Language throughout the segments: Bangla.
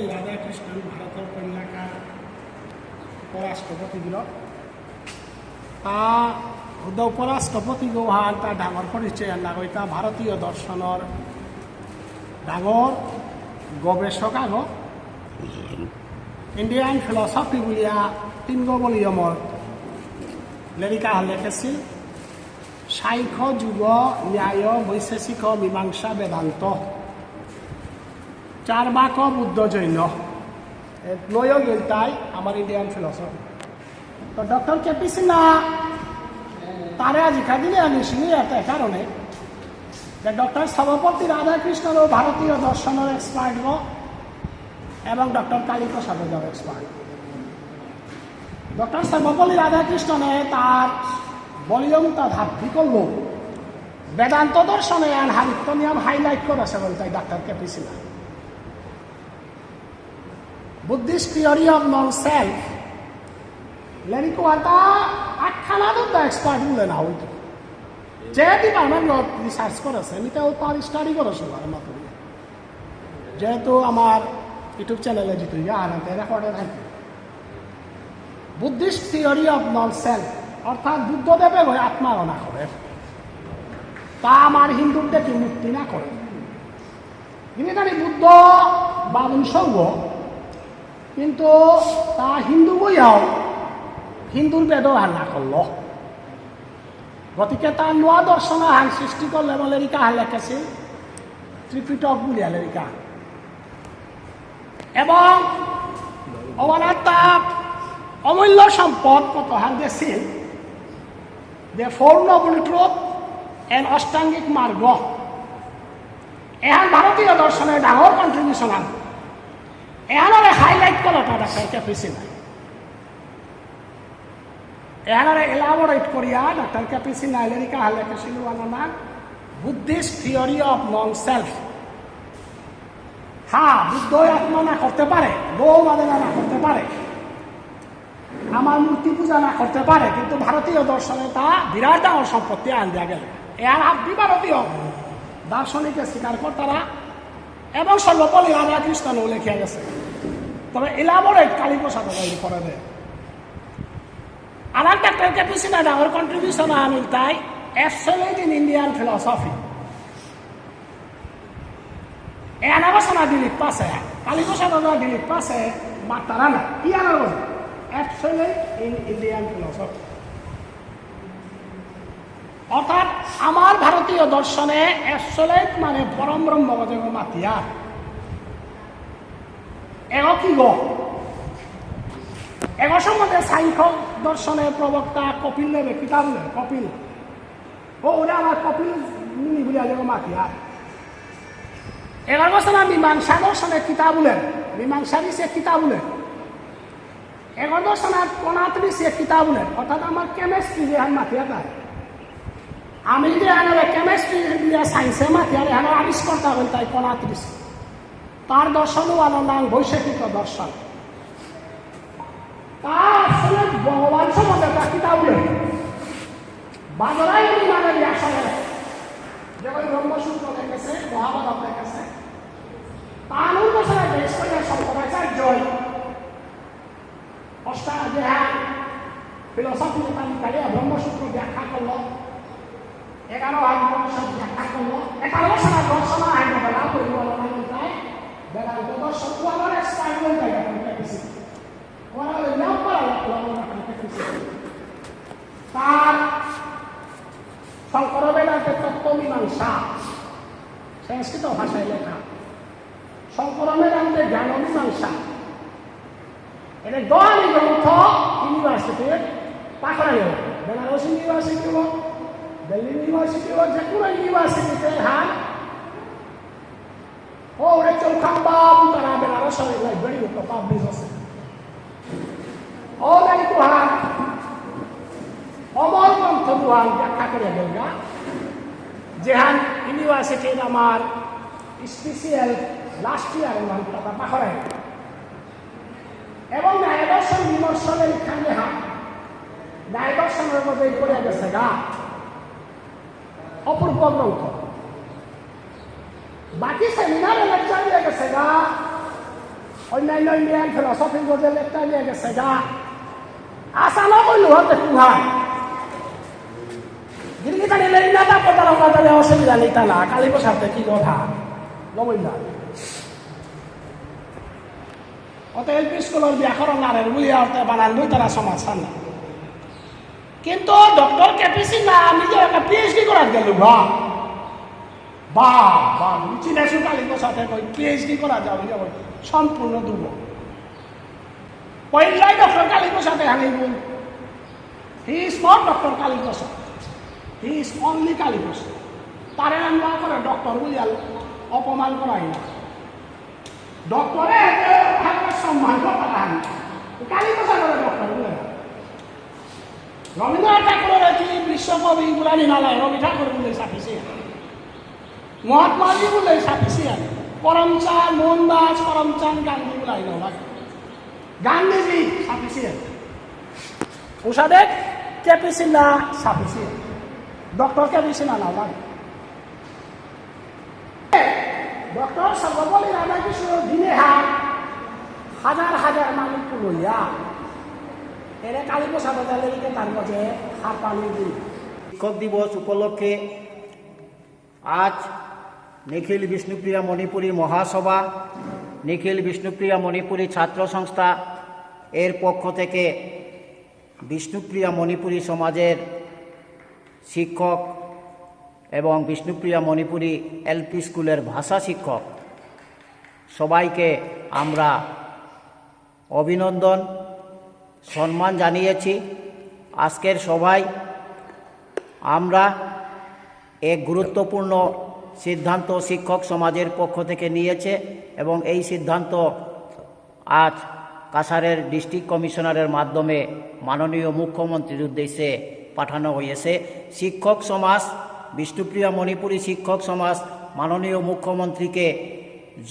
সর্বপল্লী রাধাকৃষ্ণন ভারতের কন্যাকা উপরাষ্ট্রপতি দিল তা উপরাষ্ট্রপতি গৌহান, তা ডাঙর পরিচয় নাগরিকা ভারতীয় দর্শনের ডাঙর গবেষক আগ ইন্ডিয়ান ফিলসফি বুলিয়া তিন গবলীয়মর লেরিকা লেখেছিল সাংখ্য যুগ, ন্যায়, বৈশেষিক মীমাংসা, বেদান্ত। চারবাক বুদ্ধ জৈন। লয় গেল তাই আমার ইন্ডিয়ান ফিলসফি তো ডক্টর কেপি সিনহা তারে আজিকা দিলে আনিছিলি এটা কারণে যে ডক্টর সভাপতি রাধাকৃষ্ণর ও ভারতীয় দর্শনের এক্সপার্ট এবং ডক্টর কালীপ্রসাদ যাও এক্সপার্ট ডক্টর সর্বপল্লী রাধাকৃষ্ণনে তার বলিয়মটা ধাপি করল বেদান্ত দর্শনে আর হারিত্য নিয়ম হাইলাইট করেছে বলতে doctor K P Sinha Buddhist theory of non self লেনিকো আতা আখ্যানা তো এক্সপার্ট বলে না হইতো যে ডিপার্টমেন্ট রিসার্চ করেছে এমনিতেও তার স্টাডি করেছে আর মাত্র যেহেতু আমার ইউটিউব চ্যানেলে যেতে আর রেকর্ডে থাকবে Buddhist theory of non self অর্থাৎ বুদ্ধদেবে হয়ে আত্মারণা করে তা আমার হিন্দুর দেখি মুক্তি না করে তিনি জানি বুদ্ধ বামুন সঙ্গ কিন্তু তা হিন্দু বইয়াও হিন্দুর ব্যবহার না করল গতিকে তার নোয়া দর্শন হান সৃষ্টি করলে বলে রিকা হাল লেখেছিল ত্রিপিটক বলিয়া লেরিকা এবং অবনার তার অমূল্য সম্পদ কত হান দিয়েছিল যে ফোর নবল ট্রুথ এন অষ্টাঙ্গিক মার্গ এহান ভারতীয় দর্শনের ডাঙর কন্ট্রিবিউশন আন এহানরে হাইলাইট করাটা ডাক্তার কেপিসি নাই এহানরে এলাবোরেট করিয়া ডাক্তার কেপিসি নাইলেরিকা হালে কেছিল আনা Buddhist theory of non self হ্যাঁ বুদ্ধ আত্মা না করতে পারে গৌ মাদনা না করতে পারে। আমার মূর্তি পূজা না করতে পারে, কিন্তু ভারতীয় দর্শনে তা বিরাট ডাঙর সম্পত্তি আন দেওয়া গেল। এর হাব্বি ভারতীয় দার্শনিকের স্বীকার কর্তারা এবং সর্বপল্লী রাধাকৃষ্ণনও লেখিয়া গেছে। তবে এলাবোরেট ডাঙর কন্ট্রিবিউশন আমি তাই অ্যাবসলিউট ইন ইন্ডিয়ান ফিলসফি এনাবাসনা দিলীপ পাশে কালীপ্রসাদ দিলীপ পাশে কি আনার অ্যাবসলিউট ইন ইন্ডিয়ান ফিলসফি অর্থাৎ আমার ভারতীয় দর্শনে অ্যাবসলিউট মানে পরম ব্রহ্ম মাতিয়া। এগ কি গো এগ সম্বন্ধে সাংখ্য দর্শনের প্রবক্তা কপিল। নেবে কিতাব নেবে কপিল ও ওরা আমার কপিল মুনি বলে আজ মাতিয়া এগারো বছর মীমাংসা দর্শনের কিতাব বলেন মীমাংসা দিছে কিতাব বলেন এগারো দর্শনের কণাত দিছে কিতাব বলেন অর্থাৎ আমার কেমিস্ট্রি যে আমি মাতিয়া তাই। আমি যদি আনারে কেমিস্ট্রি দিয়া সায়েন্সে মাতিয়ার এখানে আবিষ্কর্তা হল তাই কণাত দিছে। তার দর্শনও আনার নাম বৈশাখিক দর্শন। তার ভগবান সম্বন্ধে একটা কিতাব বলেন বাজারাই মানে আসলে যেমন ব্রহ্মসূত্র দেখেছে মহাভারত দেখেছে। তানুর বছরে বেশ করে শঙ্করাচার্য অষ্টা দেহান ফিলসফি তালিকায় ব্রহ্মসূত্র ব্যাখ্যা করল। এগারো আইন পরিষদ ব্যাখ্যা করল। এগারো বছর দর্শন আইন বেলা পরিবর্তন আইন প্রায় বেদান্ত দর্শন ওয়ালার এক্সপার্টমেন্ট জায়গা করতে গেছে ওয়ালার নাম করা করতে গেছে তার শঙ্কর বেদান্তের তত্ত্ব মীমাংসা সংস্কৃত ভাষায় লেখা শঙ্কর বেদান্তের জ্ঞান মীমাংসা এটা দোয়ানি গ্রন্থ ইউনিভার্সিটির গেল বেনারস ইউনিভার্সিটি হোক দিল্লি ইউনিভার্সিটি হোক যে কোনো ইউনিভার্সিটিতে হান ও ওরা চৌখাম্বাবু তারা বেনারস লাইব্রেরি হতো পাবলিশ আছে ও নাই তো হান অমর গ্রন্থ দুহান ব্যাখ্যা করে দেলগা যেহান ইউনিভার্সিটির আমার স্পেশিয়াল লাস্ট ইয়ার নাম কথা পাখরাই এবং দর্শন বিমর্শনের খানে হাত ন্যায় দর্শনের মধ্যে করে গেছে গা। অপূর্ব গ্রন্থ। বাকি সেমিনারে লেকচার দিয়ে গেছে গা। অন্যান্য ইন্ডিয়ান ফিলসফি যে লেখটা নিয়ে গেছে গা। আসানো কইলু হতে কুহান গিরগিটা নিলে ইন্দাটা পদার বাজারে অসুবিধা নেই তা না কালী প্রসাদে কি কথা নবইন্দা অত এলপি স্কুলের ব্যাকরণ নারের বুঝিয়া অর্থে বানান বই, তারা সমাজ সামনে কিন্তু ডক্টর কেপিসি না নিজে একটা পিএইচডি করার গেল বা বা বা চিনে সুকালিক সাথে কই পিএইচডি করা যাবে যাবে। সম্পূর্ণ দুব পয়লাই ডক্টর কালিক সাথে হানিব he is not doctor Kalik he is only Kalik তারে আমরা করে ডক্টর বুঝাল অপমান করাই না। ডক্টরে সম্মান করা কালী কথা করে ডক্টর বুঝে রবীন্দ্রনাথ ঠাকুরের কি বিশ্বকবি গুলানি নালায় রবি ঠাকুর বলে সাফিসি মহাত্মাজি বলে সাফিসি করমচাঁদ মোহনদাস করমচাঁদ গান্ধী গুলাই নয় গান্ধীজি সাফিসি উষাদেক কেপিসি না সাফিসি ডক্টর কেপিসি না না ডক্টর সর্বপল্লী রাধাকৃষ্ণ দিনে হাজার হাজার মানুষ লইয়া এরে কালী প্রসাদ তাদেরকে তার কাছে হাত পানি দিই শিক্ষক দিবস উপলক্ষে আজ নিখিল বিষ্ণুপ্রিয়া মণিপুরী মহাসভা, নিখিল বিষ্ণুপ্রিয়া মণিপুরী ছাত্র সংস্থা, এর পক্ষ থেকে বিষ্ণুপ্রিয়া মণিপুরী সমাজের শিক্ষক এবং বিষ্ণুপ্রিয়া মণিপুরী এলপি স্কুলের ভাষা শিক্ষক। সবাইকে আমরা অভিনন্দন, সম্মান জানিয়েছি। আজকের সভায় আমরা এক গুরুত্বপূর্ণ সিদ্ধান্ত শিক্ষক সমাজের পক্ষ থেকে নিয়েছে এবং এই সিদ্ধান্ত আজ কাছাড়ের ডিস্ট্রিক্ট কমিশনারের মাধ্যমে মাননীয় মুখ্যমন্ত্রীর উদ্দেশ্যে পাঠানো হয়েছে। শিক্ষক সমাজ, বিষ্ণুপ্রিয়া মণিপুরী শিক্ষক সমাজ মাননীয় মুখ্যমন্ত্রীকে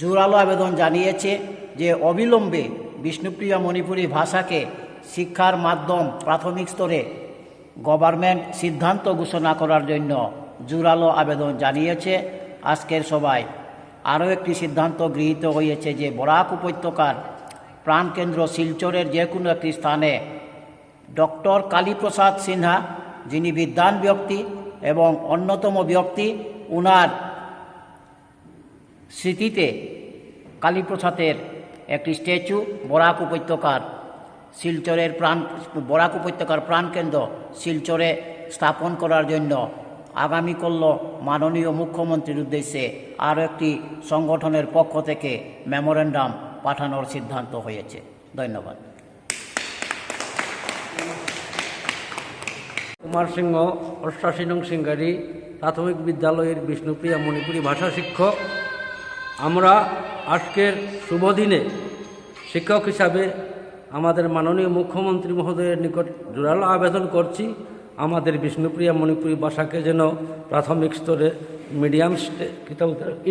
জোরালো আবেদন জানিয়েছে যে অবিলম্বে বিষ্ণুপ্রিয়া মণিপুরী ভাষাকে শিক্ষার মাধ্যম প্রাথমিক স্তরে গভর্নমেন্ট সিদ্ধান্ত ঘোষণা করার জন্য জোরালো আবেদন জানিয়েছে। আজকের সভায় আরও একটি সিদ্ধান্ত গৃহীত হয়েছে যে বরাক উপত্যকার প্রাণকেন্দ্র শিলচরের যে কোনো একটি স্থানে ডক্টর কালীপ্রসাদ সিনহা, যিনি বিদ্বান ব্যক্তি এবং অন্যতম ব্যক্তি, উনার স্মৃতিতে কালীপ্রসাদের একটি স্ট্যাচু বরাক উপত্যকার শিলচরের প্রাণ, বরাক উপত্যকার প্রাণকেন্দ্র শিলচরে স্থাপন করার জন্য আগামীকল্য মাননীয় মুখ্যমন্ত্রীর উদ্দেশ্যে আরও একটি সংগঠনের পক্ষ থেকে মেমোরেন্ডাম পাঠানোর সিদ্ধান্ত হয়েছে। ধন্যবাদ। কুমার সিংহ অষ্টাশী নং সিংহারি প্রাথমিক বিদ্যালয়ের বিষ্ণুপ্রিয়া মণিপুরী ভাষা শিক্ষক। আমরা আজকের শুভ দিনে শিক্ষক হিসাবে আমাদের মাননীয় মুখ্যমন্ত্রী মহোদয়ের নিকট জোরালো আবেদন করছি। আমাদের বিষ্ণুপ্রিয়া মণিপুরী ভাষাকে যেন প্রাথমিক স্তরে মিডিয়াম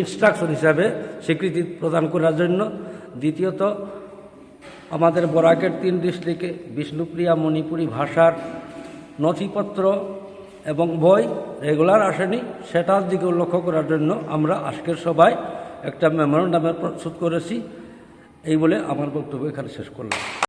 ইনস্ট্রাকশন হিসাবে স্বীকৃতি প্রদান করার জন্য। দ্বিতীয়ত, আমাদের বরাকের তিন ডিস্ট্রিক্টে বিষ্ণুপ্রিয়া মণিপুরী ভাষার নথিপত্র এবং বই রেগুলার আসেনি, সেটার দিকে লক্ষ্য করার জন্য আমরা আজকের সবাই একটা মেমোরেন্ডামের প্রস্তুত করেছি। এই বলে আমার বক্তব্য এখানে শেষ করলাম।